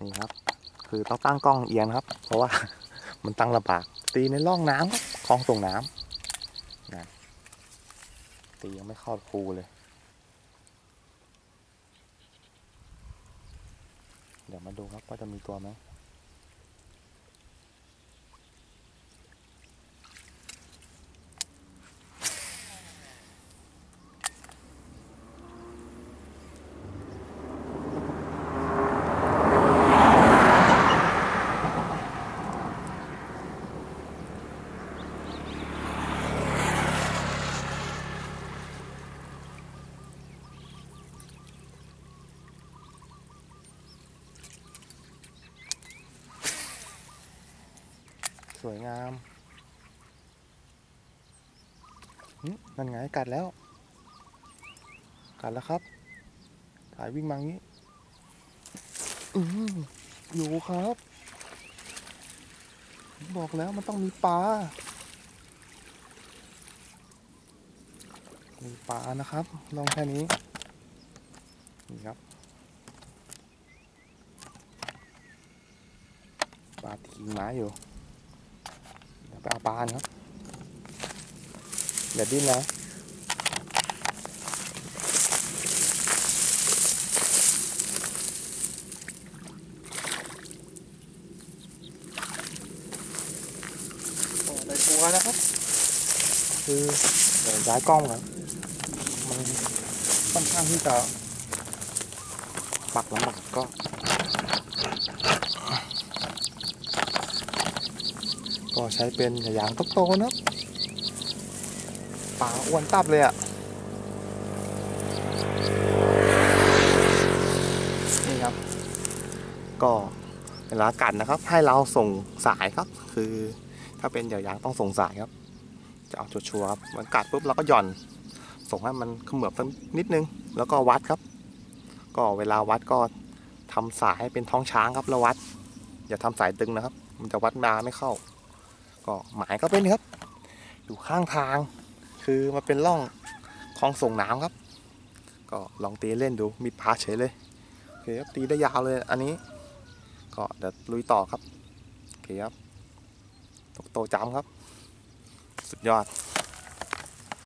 นี่ครับ คือต้องตั้งกล้องเอียงครับ เพราะว่ามันตั้งลำบาก ตีในร่องน้ำครับคลองส่งน้ำนะตียังไม่เข้าคูเลย เดี๋ยวมาดูครับว่าจะมีตัวไหม ส วยงามนั่นไงกัดแล้ว กัดแล้วครับ ถ่ายวิ่งมางี้อืมอยู่ครับ บอกแล้วมันต้องมีปลา มีปลานะครับ ลองแค่นี้ นี่ครับ ปลาตีกิ่งไม้อยู่ เดี๋ยวไปเอาปลากันครับอย่าดิ้น ก็ใช้เป็นยางโตๆนะครับปลาอ้วนตับเลยอะ่ะนี่ครับ ก็เวลากัดนะครับ ให้เราส่งสายครับ คือถ้าเป็นเหยื่อยางต้องส่งสายครับ จะเอาชัวร์ครับมันกัดปุ๊บเราก็หย่อน ส่งให้มันเขมือบสักนิดนึง แล้วก็วัดครับ ก็เวลาวัดก็ทำสายให้เป็นท้องช้างครับแล้ววัด อย่าทำสายตึงนะครับ มันจะวัดมาไม่เข้า ก็หมายก็เป็นครับ อยู่ข้างทาง คือมาเป็นร่องคลองส่งน้ำครับ ก็ลองตีเล่นดูมีปลาเฉยเลยโอเคครับตีได้ยาวเลยอันนี้ ก็เดี๋ยวลุยต่อครับโอเคครับตกโตจำครับ สุดยอด